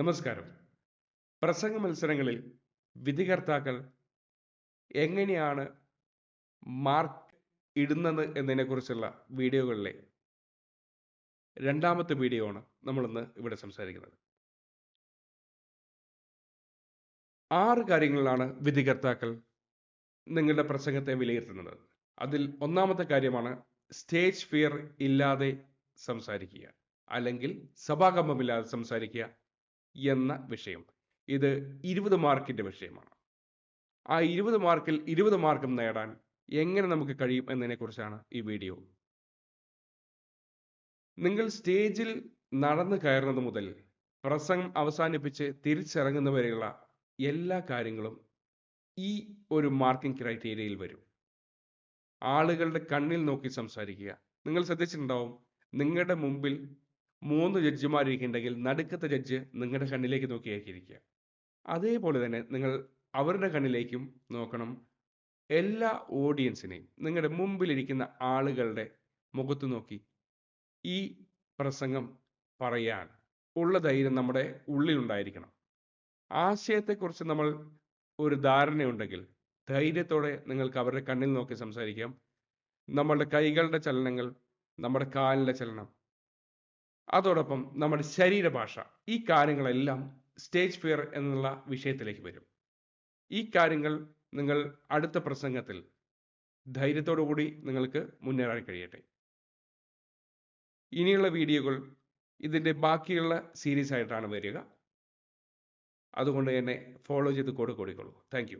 നമസ്കാരം. പ്രസംഗ മത്സരങ്ങളിൽ വിധികർത്താക്കൾ എങ്ങനെയാണ് മാർക്ക് ഇടുന്നത് എന്നതിനെക്കുറിച്ചുള്ള വീഡിയോകളിലെ രണ്ടാമത്തെ വീഡിയോ ആണ് നമ്മളിന്ന് ഇവിടെ സംസാരിക്കുന്നത്. ആറ് കാര്യങ്ങളിലാണ് വിധികർത്താക്കൾ നിങ്ങളുടെ പ്രസംഗത്തെ വിലയിരുത്തുന്നത്. അതിൽ ഒന്നാമത്തെ കാര്യമാണ് സ്റ്റേജ് ഫിയർ ഇല്ലാതെ സംസാരിക്കുക. അല്ലെങ്കിൽ സഭാകമ്പമില്ലാതെ സംസാരിക്കുക. എന്ന വിഷയം. ഇത് ഇരുപത് മാർക്കിന്റെ വിഷയമാണ്. ആ ഇരുപത് മാർക്കിൽ ഇരുപത് മാർക്കും നേടാൻ എങ്ങനെ നമുക്ക് കഴിയും എന്നതിനെക്കുറിച്ചാണ് ഈ വീഡിയോ. നിങ്ങൾ സ്റ്റേജിൽ നടന്നു കയറുന്നത് മുതൽ പ്രസംഗം അവസാനിപ്പിച്ച് തിരിച്ചിറങ്ങുന്നവരെയുള്ള എല്ലാ കാര്യങ്ങളും ഈ ഒരു മാർക്കിംഗ് ക്രൈറ്റീരിയയിൽ വരും. ആളുകളുടെ കണ്ണിൽ നോക്കി സംസാരിക്കുക. നിങ്ങൾ ശ്രദ്ധിച്ചിട്ടുണ്ടാവും. നിങ്ങളുടെ മുമ്പിൽ മൂന്ന് ജഡ്ജിമാരിരിക്കുന്നുണ്ടെങ്കിൽ നടുക്കത്തെ ജഡ്ജ് നിങ്ങളുടെ കണ്ണിലേക്ക് നോക്കിയായിരിക്കുക അതേപോലെ തന്നെ നിങ്ങൾ അവരുടെ കണ്ണിലേക്കും നോക്കണം. എല്ലാ ഓഡിയൻസിനെയും നിങ്ങളുടെ മുമ്പിലിരിക്കുന്ന ആളുകളുടെ മുഖത്ത് നോക്കി ഈ പ്രസംഗം പറയാൻ ഉള്ള ധൈര്യം നമ്മുടെ ഉള്ളിലുണ്ടായിരിക്കണം. ആശയത്തെക്കുറിച്ച് നമ്മൾ ഒരു ധാരണയുണ്ടെങ്കിൽ ധൈര്യത്തോടെ നിങ്ങൾക്ക് അവരുടെ കണ്ണിൽ നോക്കി സംസാരിക്കാം. നമ്മളുടെ കൈകളുടെ ചലനങ്ങൾ നമ്മുടെ കാലിന്റെ ചലനം അതോടൊപ്പം നമ്മുടെ ശരീരഭാഷ ഈ കാര്യങ്ങളെല്ലാം സ്റ്റേജ് ഫിയർ എന്നുള്ള വിഷയത്തിലേക്ക് വരും. ഈ കാര്യങ്ങൾ നിങ്ങൾ അടുത്ത പ്രസംഗത്തിൽ ധൈര്യത്തോടു കൂടി നിങ്ങൾക്ക് മുന്നേറാൻ കഴിയട്ടെ. ഇനിയുള്ള വീഡിയോകൾ ഇതിന്റെ ബാക്കിയുള്ള സീരീസ് ആയിട്ടാണ് വരിക. അതുകൊണ്ട് തന്നെ ഫോളോ ചെയ്ത് കൂടെ കൂടിക്കോളൂ താങ്ക്